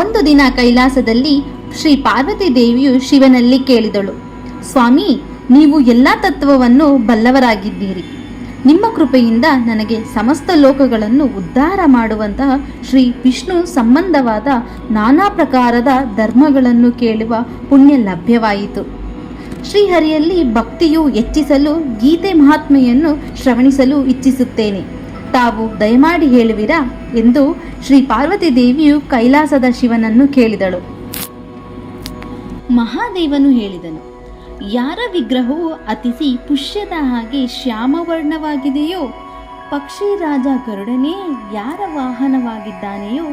ಒಂದು ದಿನ ಕೈಲಾಸದಲ್ಲಿ ಶ್ರೀ ಪಾರ್ವತಿ ದೇವಿಯು ಶಿವನಲ್ಲಿ ಕೇಳಿದಳು, ಸ್ವಾಮಿ, ನೀವು ಎಲ್ಲ ತತ್ವವನ್ನು ಬಲ್ಲವರಾಗಿದ್ದೀರಿ. ನಿಮ್ಮ ಕೃಪೆಯಿಂದ ನನಗೆ ಸಮಸ್ತ ಲೋಕಗಳನ್ನು ಉದ್ಧಾರ ಮಾಡುವಂತಹ ಶ್ರೀ ವಿಷ್ಣು ಸಂಬಂಧವಾದ ನಾನಾ ಪ್ರಕಾರದ ಧರ್ಮಗಳನ್ನು ಕೇಳುವ ಪುಣ್ಯ ಲಭ್ಯವಾಯಿತು. ಶ್ರೀಹರಿಯಲ್ಲಿ ಭಕ್ತಿಯು ಹೆಚ್ಚಿಸಲು ಗೀತೆ ಮಹಾತ್ಮೆಯನ್ನು ಶ್ರವಣಿಸಲು ಇಚ್ಛಿಸುತ್ತೇನೆ. ತಾವು ದಯಮಾಡಿ ಹೇಳುವಿರಾ ಎಂದು ಶ್ರೀ ಪಾರ್ವತಿ ದೇವಿಯು ಕೈಲಾಸದ ಶಿವನನ್ನು ಕೇಳಿದಳು. ಮಹಾದೇವನು ಹೇಳಿದನು, ಯಾರ ವಿಗ್ರಹವು ಅತಿಸಿ ಪುಷ್ಯದ ಹಾಗೆ ಶ್ಯಾಮವರ್ಣವಾಗಿದೆಯೋ, ಪಕ್ಷಿ ರಾಜ ಗರುಡನೇ, ಯಾರ ವಾಹನವಾಗಿದ್ದಾನೆಯೋ,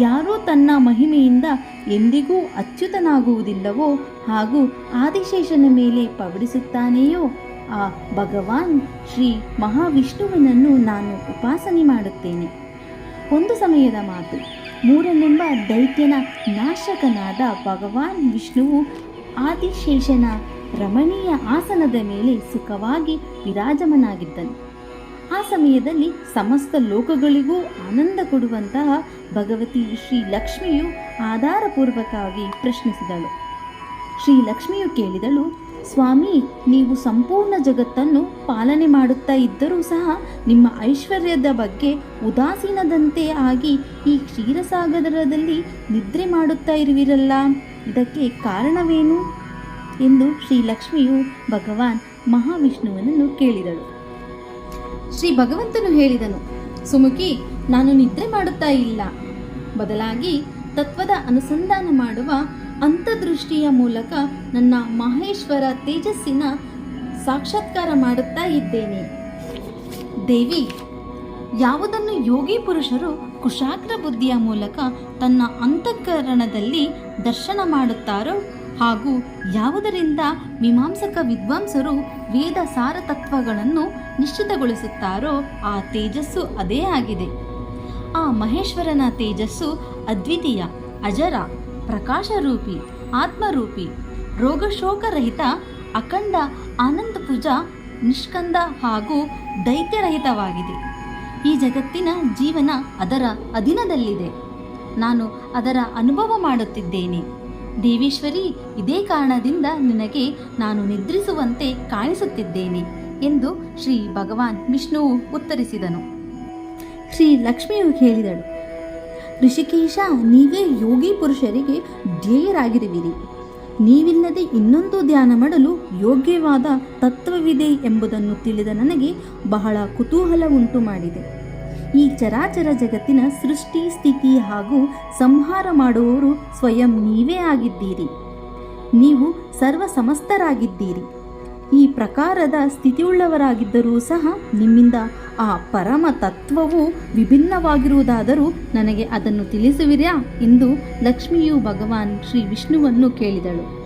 ಯಾರೂ ತನ್ನ ಮಹಿಮೆಯಿಂದ ಎಂದಿಗೂ ಅಚ್ಯುತನಾಗುವುದಿಲ್ಲವೋ ಹಾಗೂ ಆದಿಶೇಷನ ಮೇಲೆ ಪವಡಿಸುತ್ತಾನೆಯೋ ಆ ಭಗವಾನ್ ಶ್ರೀ ಮಹಾವಿಷ್ಣುವಿನನ್ನು ನಾನು ಉಪಾಸನೆ ಮಾಡುತ್ತೇನೆ. ಒಂದು ಸಮಯದ ಮಾತು. ಮೂರನೆಂಬ ದೈತ್ಯನ ನಾಶಕನಾದ ಭಗವಾನ್ ವಿಷ್ಣುವು ಆದಿಶೇಷನ ರಮಣೀಯ ಆಸನದ ಮೇಲೆ ಸುಖವಾಗಿ ವಿರಾಜಮನಾಗಿದ್ದನು. ಆ ಸಮಯದಲ್ಲಿ ಸಮಸ್ತ ಲೋಕಗಳಿಗೂ ಆನಂದ ಕೊಡುವಂತಹ ಭಗವತಿ ಶ್ರೀ ಲಕ್ಷ್ಮಿಯು ಆಧಾರಪೂರ್ವಕವಾಗಿ ಪ್ರಶ್ನಿಸಿದಳು. ಶ್ರೀ ಲಕ್ಷ್ಮಿಯು ಕೇಳಿದಳು ಸ್ವಾಮಿ, ನೀವು ಸಂಪೂರ್ಣ ಜಗತ್ತನ್ನು ಪಾಲನೆ ಮಾಡುತ್ತಾ ಇದ್ದರೂ ಸಹ ನಿಮ್ಮ ಐಶ್ವರ್ಯದ ಬಗ್ಗೆ ಉದಾಸೀನದಂತೆ ಆಗಿ ಈ ಕ್ಷೀರಸಾಗರದಲ್ಲಿ ನಿದ್ರೆ ಮಾಡುತ್ತಾ ಇರುವಿರಲ್ಲ? ಇದಕ್ಕೆ ಕಾರಣವೇನು? ಎಂದು ಶ್ರೀಲಕ್ಷ್ಮಿಯು ಭಗವಾನ್ ಮಹಾವಿಷ್ಣುವನನ್ನು ಕೇಳಿದಳು. ಶ್ರೀ ಭಗವಂತನು ಹೇಳಿದನು, ಸುಮುಖಿ, ನಾನು ನಿದ್ರೆ ಮಾಡುತ್ತಾ ಇಲ್ಲ. ಬದಲಾಗಿ ತತ್ವದ ಅನುಸಂಧಾನ ಮಾಡುವ ಅಂತದೃಷ್ಟಿಯ ಮೂಲಕ ನನ್ನ ಮಹೇಶ್ವರ ತೇಜಸ್ಸಿನ ಸಾಕ್ಷಾತ್ಕಾರ ಮಾಡುತ್ತಾ ಇದ್ದೇನೆ. ದೇವಿ, ಯಾವುದನ್ನು ಯೋಗಿ ಪುರುಷರು ಕುಶಾಗ್ರ ಬುದ್ಧಿಯ ಮೂಲಕ ತನ್ನ ಅಂತಃಕರಣದಲ್ಲಿ ದರ್ಶನ ಮಾಡುತ್ತಾರೋ ಹಾಗೂ ಯಾವುದರಿಂದ ಮೀಮಾಂಸಕ ವಿದ್ವಾಂಸರು ವೇದ ಸಾರ ತತ್ವಗಳನ್ನು ನಿಶ್ಚಿತಗೊಳಿಸುತ್ತಾರೋ ಆ ತೇಜಸ್ಸು ಅದೇ ಆಗಿದೆ. ಆ ಮಹೇಶ್ವರನ ತೇಜಸ್ಸು ಅದ್ವಿತೀಯ, ಅಜರ. ಪ್ರಕಾಶರೂಪಿ, ಆತ್ಮರೂಪಿ, ರೋಗಶೋಕರಹಿತ, ಅಖಂಡ ಆನಂದಪುಜ ನಿಷ್ಕಂದ ಹಾಗೂ ದೈತ್ಯರಹಿತವಾಗಿದೆ. ಈ ಜಗತ್ತಿನ ಜೀವನ ಅದರ ಅಧೀನದಲ್ಲಿದೆ. ನಾನು ಅದರ ಅನುಭವ ಮಾಡುತ್ತಿದ್ದೇನೆ. ದೇವೇಶ್ವರಿ, ಇದೇ ಕಾರಣದಿಂದ ನಿನಗೆ ನಾನು ನಿದ್ರಿಸುವಂತೆ ಕಾಣಿಸುತ್ತಿದ್ದೇನೆ ಎಂದು ಶ್ರೀ ಭಗವಾನ್ ವಿಷ್ಣುವು ಉತ್ತರಿಸಿದನು. ಶ್ರೀ ಲಕ್ಷ್ಮಿಯು ಹೇಳಿದಳು ಋಷಿಕೇಶ, ನೀವೇ ಯೋಗಿ ಪುರುಷರಿಗೆ ಧ್ಯೇಯರಾಗಿರುವಿರಿ. ನೀವಿಲ್ಲದೆ ಇನ್ನೊಂದು ಧ್ಯಾನ ಮಾಡಲು ಯೋಗ್ಯವಾದ ತತ್ವವಿದೆ ಎಂಬುದನ್ನು ತಿಳಿದ ನನಗೆ ಬಹಳ ಕುತೂಹಲ ಉಂಟು ಮಾಡಿದೆ. ಈ ಚರಾಚರ ಜಗತ್ತಿನ ಸೃಷ್ಟಿ, ಸ್ಥಿತಿ ಹಾಗೂ ಸಂಹಾರ ಮಾಡುವವರು ಸ್ವಯಂ ನೀವೇ ಆಗಿದ್ದೀರಿ. ನೀವು ಸರ್ವ ಸಮಸ್ತರಾಗಿದ್ದೀರಿ ಈ ಪ್ರಕಾರದ ಸ್ಥಿತಿಯುಳ್ಳವರಾಗಿದ್ದರೂ ಸಹ ನಿಮ್ಮಿಂದ ಆ ಪರಮ ತತ್ವವು ವಿಭಿನ್ನವಾಗಿರುವುದಾದರೂ ನನಗೆ ಅದನ್ನು ತಿಳಿಸುವಿರ್ಯಾ ಎಂದು ಲಕ್ಷ್ಮಿಯು ಭಗವಾನ್ ಶ್ರೀ ವಿಷ್ಣುವನ್ನು ಕೇಳಿದಳು.